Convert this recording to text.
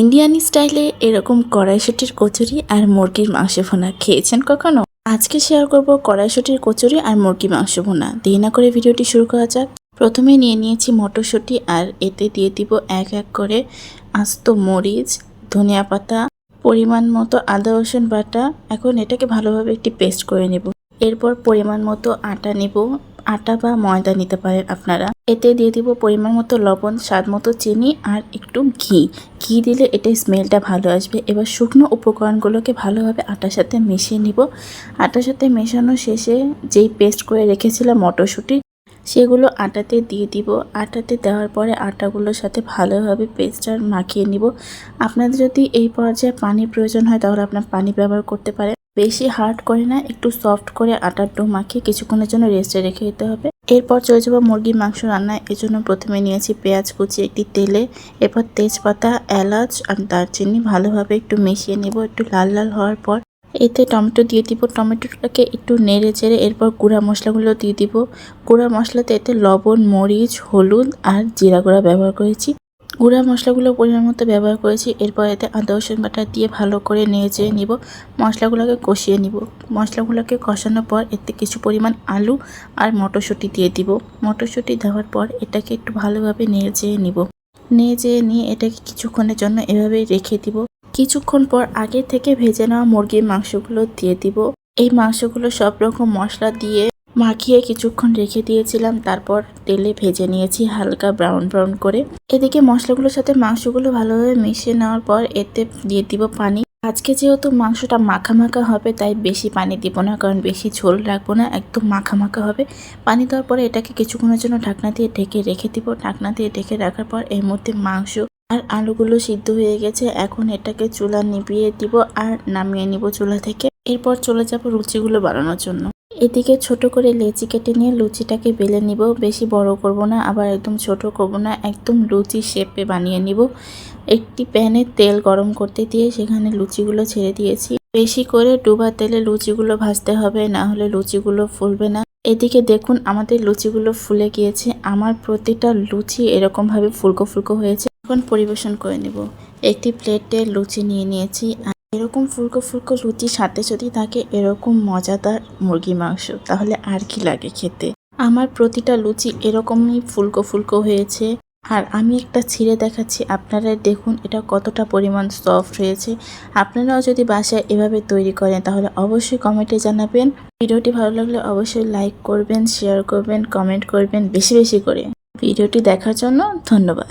Indian স্টাইলে এরকম কড়াইশুটির কচুরি আর মুরগির মাংস ভুনা খেয়েছেন কখনো? আজকে শেয়ার করব কড়াইশুটির কচুরি আর মুরগি মাংস ভুনা। দেরি না করে ভিডিওটি শুরু করা যাক। প্রথমে নিয়ে নিয়েছি মটরশুঁটি আর এতে দিয়ে দিব এক এক করে আস্ত মরিচ, ধনিয়া পাতা, পরিমাণ মতো আদা, রসুন বাটা। এখন এটাকে ভালোভাবে একটি পেস্ট করে নেব। এরপর পরিমাণ মতো আটা নিব। আটা বা ময়দা নিতে পারেন আপনারা। এতে দিয়ে দিব পরিমাণ মতো লবণ, স্বাদ মতো চিনি আর একটু ঘি। ঘি দিলে এটা স্মেলটা ভালো আসবে। এবার শুকনো উপকরণগুলোকে ভালোভাবে আটার সাথে মিশিয়ে নিব। আটার সাথে মেশানো শেষে যেই পেস্ট করে রেখেছিলাম মটরশুঁটি, সেগুলো আটাতে দিয়ে দিব। আটাতে দেওয়ার পরে আটাগুলোর সাথে ভালোভাবে পেস্টটা মাখিয়ে নিব। আপনাদের যদি এই পর্যায়ে পানি প্রয়োজন হয়, তাহলে আপনার পানি ব্যবহার করতে পারেন। বেশি হার্ড করে না, একটু সফট করে আটার ডো মাখিয়ে কিছুক্ষণের জন্য রেস্টে রেখে দিতে হবে। এরপর চলে যাব মুরগির মাংস রান্না এজন্য প্রথমে নিয়েছি পেঁয়াজ কুচি, একটি তেলে, এরপর তেজপাতা, এলাচ আর দারচিনি। ভালোভাবে একটু মিশিয়ে নেব, একটু লাল লাল হওয়ার পর। এতে টমেটো দিয়ে দিব। টমেটোটাকে একটু নেড়ে চেড়ে এরপর গুঁড়া মশলাগুলো দিয়ে দিব। গুঁড়া মশলাতে এতে লবণ, মরিচ, হলুদ আর জিরা গুঁড়া ব্যবহার করেছি। গুঁড়া মশলাগুলো পরিমাণ মতো ব্যবহার করেছি, এরপর এতে আদা, রসুন বাটা দিয়ে ভালো করে নেড়ে নিব। মশলাগুলোকে কষিয়ে নিব। মশলাগুলোকে কষানোর পর এতে কিছু পরিমাণ আলু আর মটরশুঁটি দিয়ে দিব। মটরশুঁটি দেওয়ার পর এটাকে একটু ভালোভাবে নেড়ে নিব। নেড়ে নিয়ে এটাকে কিছুক্ষণের জন্য এভাবেই রেখে দিব। কিছুক্ষণ পর আগে থেকে ভেজে নেওয়া মুরগির মাংসগুলো দিয়ে দিব। এই মাংসগুলো সব রকম মশলা দিয়ে মাখিয়ে কিছুক্ষণ রেখে দিয়েছিলাম, তারপর তেলে ভেজে নিয়েছি হালকা ব্রাউন ব্রাউন করে। এদিকে মশলাগুলোর সাথে মাংসগুলো ভালোভাবে মিশিয়ে নেওয়ার পর এতে দিয়ে দিব পানি। আজকে যেহেতু মাংসটা মাখা মাখা হবে, তাই বেশি পানি দিব না, কারণ বেশি ঝোল রাখব না, একদম মাখা মাখা হবে। পানি দেওয়ার পরে এটাকে কিছুক্ষণের জন্য ঢাকনা দিয়ে ঢেকে রেখে দিব। ঢাকনা দিয়ে ঢেকে রাখার পর এর মধ্যে মাংস আর আলুগুলো সিদ্ধ হয়ে গেছে। এখন এটাকে চুলা নিভিয়ে দিব আর নামিয়ে নিব চুলা থেকে। এরপর চলে যাব রুচিগুলো বানানোর জন্য। এদিকে ছোট করে লেচি কেটে নিয়ে লুচিটাকে বেলে নিব। বেশি বড় করব না, আবার একদম ছোট করব না, একদম লুচি শেপে বানিয়ে নিব। একটি প্যানে তেল গরম করতে দিয়ে সেখানে লুচিগুলো ছেড়ে দিয়েছি। বেশি করে ডুবা তেলে লুচিগুলো ভাজতে হবে, না হলে লুচিগুলো ফুলবে না। এদিকে দেখুন, আমাদের লুচিগুলো ফুলে গিয়েছে। আমার প্রতিটা লুচি এরকমভাবে ফুলকো ফুলকো হয়েছে। এখন পরিবেশন করে নেব। একটি প্লেটে লুচি নিয়ে নিয়েছি। এরকম ফুলকো ফুলকো লুচির সাথে যদি থাকে, এরকম মজাদার মুরগি মাংস, তাহলে আর কি লাগে খেতে? আমার প্রতিটা লুচি এরকমই ফুলকো ফুলকো হয়েছে। আর আমি একটা ছিঁড়ে দেখাচ্ছি, আপনারা দেখুন এটা কতটা পরিমাণ সফট হয়েছে। আপনারাও যদি বাসায় এভাবে তৈরি করেন, তাহলে অবশ্যই কমেন্টে জানাবেন। ভিডিওটি ভালো লাগলে অবশ্যই লাইক করবেন শেয়ার করবেন কমেন্ট করবেন, বেশি বেশি করে। ভিডিওটি দেখার জন্য ধন্যবাদ।